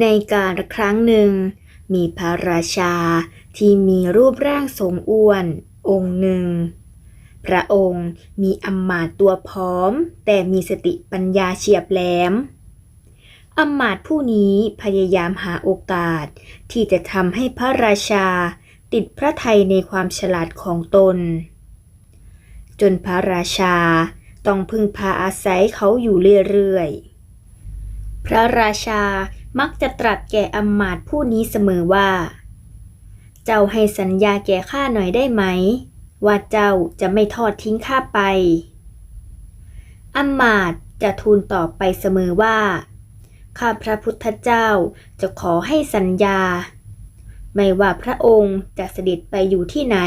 ในการครั้งหนึ่ง มีพระราชาที่มีรูปร่างสมอ้วน องค์หนึ่ง พระองค์มีอำมาตตัวพร้อม แต่มีสติปัญญาเฉียบแหลมอำมาตผู้นี้พยายามหาโอกาส ที่จะทำให้พระราชา ติดพระไทยในความฉลาดของตน จนพระราชาต้องพึ่งพาอาศัยเขาอยู่เรื่อยๆ พระราชา มักจะตรัสแก่อำมาตย์ผู้นี้เสมอว่า เจ้าให้สัญญาแก่ข้าหน่อยได้ไหม ว่าเจ้าจะไม่ทอดทิ้งข้าไปอำมาตย์จะทูลตอบไปเสมอว่า ข้าพระพุทธเจ้าจะขอให้สัญญา ไม่ว่าพระองค์จะเสด็จไปอยู่ที่ไหน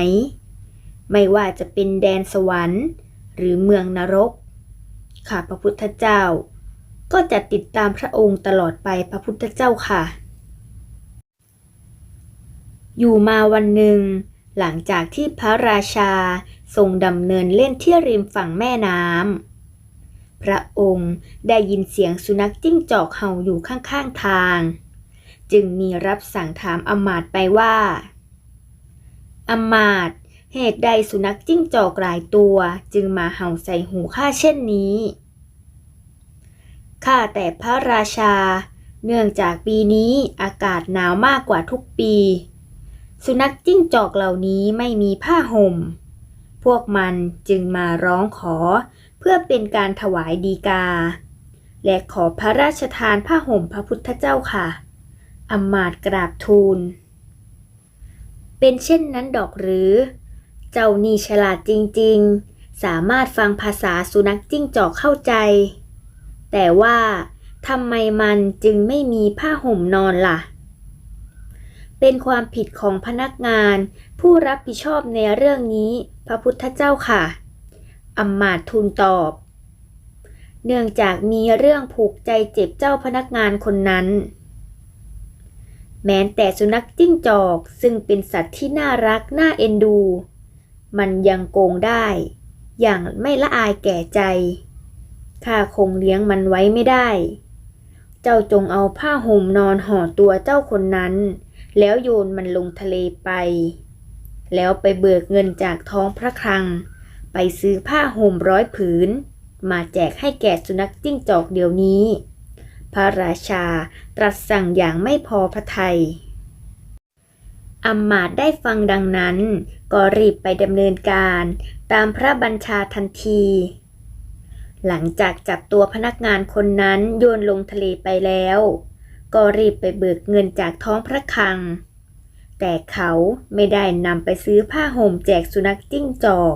ไม่ว่าจะเป็นแดนสวรรค์ หรือเมืองนรก ข้าพระพุทธเจ้า ก็จะติดตามพระองค์ตลอดไปพระพุทธเจ้าค่ะ อยู่มาวันหนึ่ง หลังจากที่พระราชาทรงดำเนินเล่นที่ริมฝั่งแม่น้ำพระองค์ได้ยินเสียงสุนัขจิ้งจอกเห่าอยู่ข้างๆทาง จึงมีรับสั่งถามอมาตไปว่าอมาตเหตุใดสุนัขจิ้งจอกหลายตัวจึงมาเห่าใส่หูข้าเช่นนี้ ข้าแต่พระราชา เนื่องจากปีนี้อากาศหนาวมากกว่าทุกปี สุนัขจิ้งจอกเหล่านี้ไม่มีผ้าห่ม พวกมันจึงมาร้องขอเพื่อเป็นการถวายดีกา และขอพระราชทานผ้าห่มพระพุทธเจ้าค่ะอำมาตกราบทูล เป็นเช่นนั้นดอกหรือ เจ้านี่ฉลาดจริงๆ สามารถฟังภาษาสุนัขจิ้งจอกเข้าใจ แต่ว่าทำไมมันจึงไม่มีผ้าห่มนอนล่ะ เป็นความผิดของพนักงานผู้รับผิดชอบในเรื่องนี้ พระพุทธเจ้าค่ะอำมาตทูลตอบ เนื่องจากมีเรื่องผูกใจเจ็บเจ้าพนักงานคนนั้น แม้แต่สุนัขจิ้งจอกซึ่งเป็นสัตว์ที่น่ารักน่าเอ็นดู มันยังโกงได้ อย่างไม่ละอายแก่ใจ ข้าคงเลี้ยงมันไว้ไม่ได้ เจ้าจงเอาผ้าห่มนอนห่อตัวเจ้าคนนั้น แล้วโยนมันลงทะเลไป แล้วไปเบิกเงินจากท้องพระคลัง ไปซื้อผ้าห่มร้อยผืน มาแจกให้แก่สุนัขจิ้งจอกเดี๋ยวนี้ พระราชาตรัสสั่งอย่างไม่พอพระทัยอำมาตย์ได้ฟังดังนั้น ก็รีบไปดำเนินการตามพระบัญชาทันที หลังจากจับตัวพนักงานคนนั้นโยนลงทะเลไปแล้ว ก็รีบไปเบิกเงินจากท้องพระคลัง แต่เขาไม่ได้นำไปซื้อผ้าห่มแจกสุนัขจิ้งจอก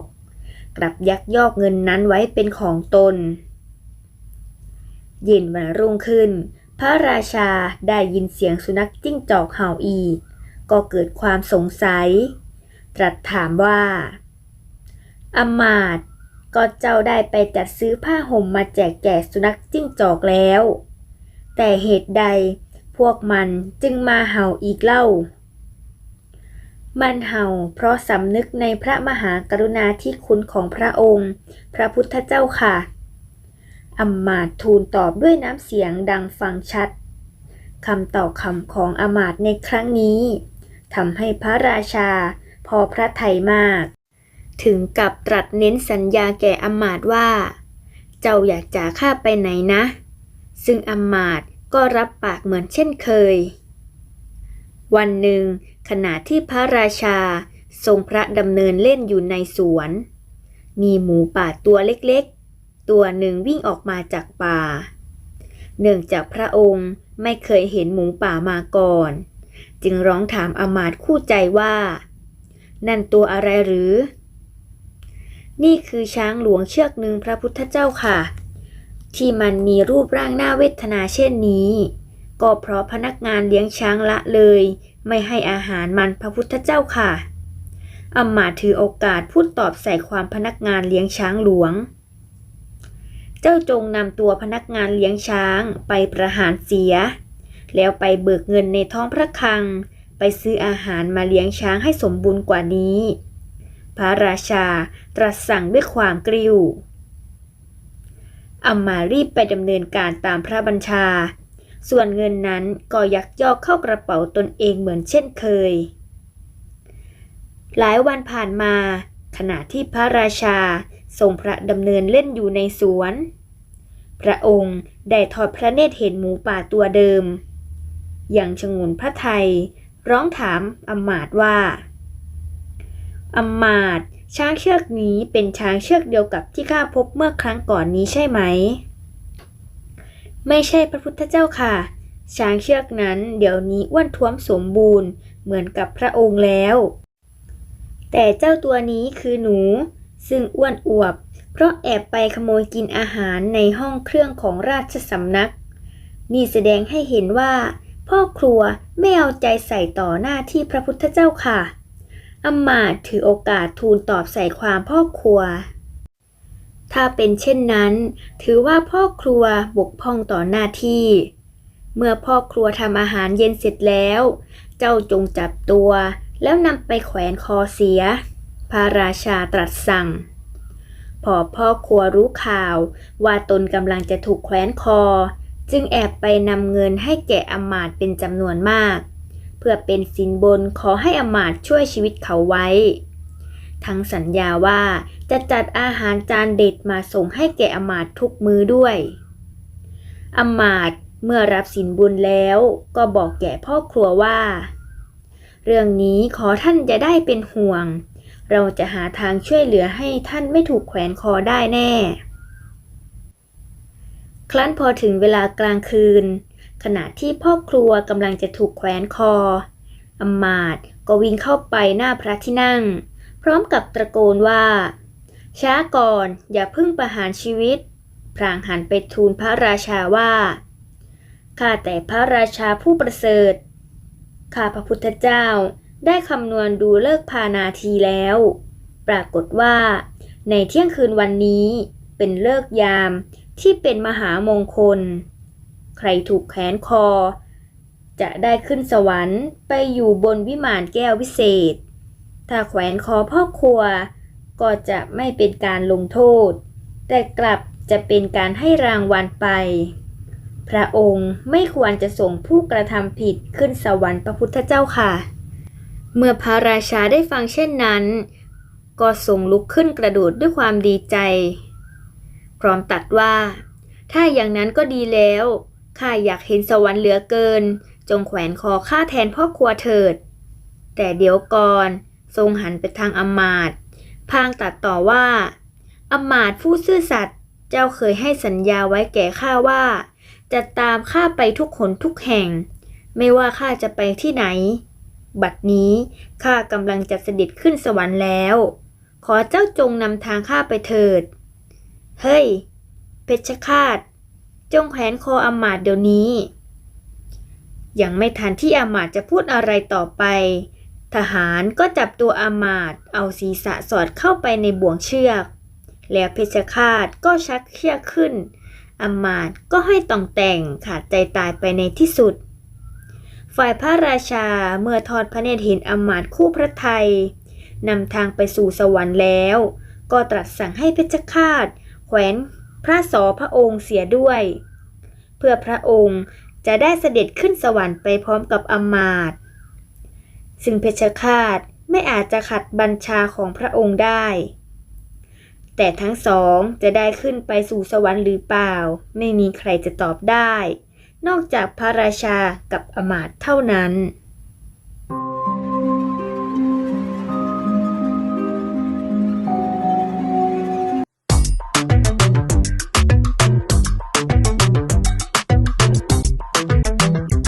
กลับยักยอกเงินนั้นไว้เป็นของตน เย็นวันรุ่งขึ้น พระราชาได้ยินเสียงสุนัขจิ้งจอกเห่าอีก ก็เกิดความสงสัย ตรัสถามว่าอมาตย ก็เจ้าได้ไปจัดซื้อผ้าห่มมาแจกแก่สุนัขจิ้งจอกแล้ว แต่เหตุใดพวกมันจึงมาเห่าอีกเล่า มันเห่าเพราะสำนึกในพระมหากรุณาธิคุณของพระองค์ พระพุทธเจ้าค่ะอำมาตทูลตอบด้วยน้ำเสียงดังฟังชัดคำต่อคำของอมาตในครั้งนี้ทำให้พระราชาพอพระทัยมาก ถึงกับตรัสเน้นสัญญาแก่อมาตว่า เจ้าอยากจากข้าไปไหนนะ ซึ่งอมาตก็รับปากเหมือนเช่นเคย วันหนึ่ง ขณะที่พระราชาทรงพระดำเนินเล่นอยู่ในสวน มีหมูป่าตัวเล็กๆ ตัวหนึ่งวิ่งออกมาจากป่า เนื่องจากพระองค์ไม่เคยเห็นหมูป่ามาก่อน จึงร้องถามอมาตคู่ใจว่า นั่นตัวอะไรหรือ นี่คือช้างหลวงเชือกหนึ่งพระพุทธเจ้าค่ะ ที่มันมีรูปร่างหน่าเวทนาเช่นนี้ ก็เพราะพนักงานเลี้ยงช้างละเลย ไม่ให้อาหารมันพระพุทธเจ้าค่ะอำมาถือโอกาสพูดตอบใส่ความพนักงานเลี้ยงช้างหลวง เจ้าจงนำตัวพนักงานเลี้ยงช้างไปประหารเสีย แล้วไปเบิกเงินในท้องพระคลัง ไปซื้ออาหารมาเลี้ยงช้างให้สมบูรณ์กว่านี้ พระราชาตรัสสั่งด้วยความกริ้วอำมารีบไปดำเนินการตามพระบัญชา ส่วนเงินนั้นก็ยักยอกเข้ากระเป๋าตนเองเหมือนเช่นเคย หลายวันผ่านมา ขณะที่พระราชาทรงพระดำเนินเล่นอยู่ในสวน พระองค์ได้ทอดพระเนตรเห็นหมูป่าตัวเดิม อย่างชงนพระไทย ร้องถามอมาตย์ว่า อำมาตช้างเชือกนี้เป็นช้างเชือกเดียวกับที่ข้าพบเมื่อครั้งก่อนนี้ใช่ไหม ไม่ใช่พระพุทธเจ้าค่ะ ช้างเชือกนั้นเดี๋ยวนี้อ้วนท้วมสมบูรณ์เหมือนกับพระองค์แล้ว แต่เจ้าตัวนี้คือหนู ซึ่งอ้วนอวบ เพราะแอบไปขโมยกินอาหารในห้องเครื่องของราชสำนัก นี่แสดงให้เห็นว่า พ่อครัวไม่เอาใจใส่ต่อหน้าที่พระพุทธเจ้าค่ะ อำมาตย์ถือโอกาสทูลตอบใส่ความพ่อครัว ถ้าเป็นเช่นนั้น ถือว่าพ่อครัวบกพร่องต่อหน้าที่ เมื่อพ่อครัวทำอาหารเย็นเสร็จแล้ว เจ้าจงจับตัวแล้วนำไปแขวนคอเสีย พระราชาตรัสสั่ง พอพ่อครัวรู้ข่าว ว่าตนกำลังจะถูกแขวนคอ จึงแอบไปนำเงินให้แก่อมาตเป็นจำนวนมาก เพื่อเป็นสินบนขอให้อมาต์ช่วยชีวิตเขาไว้ ทั้งสัญญาว่าจะจัดอาหารจานเด็ดมาส่งให้แก่อมาต์ทุกมือด้วย อมาต์เมื่อรับสินบุญแล้วก็บอกแก่พ่อครัวว่า เรื่องนี้ขอท่านจะได้เป็นห่วง เราจะหาทางช่วยเหลือให้ท่านไม่ถูกแขวนคอได้แน่ ครั้นพอถึงเวลากลางคืน ขณะที่พ่อครัวกำลังจะถูกแขวนคออมาตย์ก็วิ่งเข้าไปหน้าพระที่นั่ง พร้อมกับตะโกนว่า ช้าก่อนอย่าพิ่งประหารชีวิต พรางหันไปทูลพระราชาว่าข้าแต่พระราชาผู้ประเสริฐข้าพระพุทธเจ้าได้คำนวณดูเลิกพานาทีแล้ว ปรากฏว่า ในเที่ยงคืนวันนี้เป็นเลิกยามที่เป็นมหามงคล ใครถูกแขวนคอ จะได้ขึ้นสวรรค์ไปอยู่บนวิมานแก้ววิเศษ ถ้าแขวนคอพ่อครัว ก็จะไม่เป็นการลงโทษ แต่กลับจะเป็นการให้รางวัลไป พระองค์ไม่ควรจะส่งผู้กระทำผิดขึ้นสวรรค์พระพุทธเจ้าค่ะ เมื่อพระราชาได้ฟังเช่นนั้น ก็ทรงลุกขึ้นกระโดดด้วยความดีใจ พร้อมตัดว่า ถ้าอย่างนั้นก็ดีแล้ว ข้าอยากเห็นสวรรค์เหลือเกิน จงแขวนคอข้าแทนพ่อครัวเถิด แต่เดี๋ยวก่อน ทรงหันไปทางอมาตย์พางตัดต่อว่าอมาตย์ผู้ซื่อสัตย์เจ้าเคยให้สัญญาไว้แก่ข้าว่า จะตามข้าไปทุกขนทุกแห่ง ไม่ว่าข้าจะไปที่ไหน บัดนี้ข้ากำลังจะเสด็จขึ้นสวรรค์แล้ว ขอเจ้าจงนำทางข้าไปเถิด เฮ้ย เพชฌฆาต จงแขวนคออำมาตเดี๋ยวนี้ ยังไม่ทันที่อามาตจะพูดอะไรต่อไป ทหารก็จับตัวอามาตเอาศีรษะสอดเข้าไปในบ่วงเชือก แล้วเพชฌฆาตก็ชักเชือกขึ้นอามาตก็ให้ต่องแต่งขาดใจตายไปในที่สุด ฝ่ายพระราชาเมื่อทอดพระเนตรเห็นอามาตคู่พระไทยนำทางไปสู่สวรรค์แล้ว ก็ตรัสสั่งให้เพชฌฆาตแขวน พระสอพระองค์เสียด้วย เพื่อพระองค์จะได้เสด็จขึ้นสวรรค์ไปพร้อมกับอมาตย์ซึ่งเพชฌฆาตไม่อาจจะขัดบัญชาของพระองค์ได้ แต่ทั้งสองจะได้ขึ้นไปสู่สวรรค์หรือเปล่า ไม่มีใครจะตอบได้ นอกจากพระราชากับอมาตย์เท่านั้น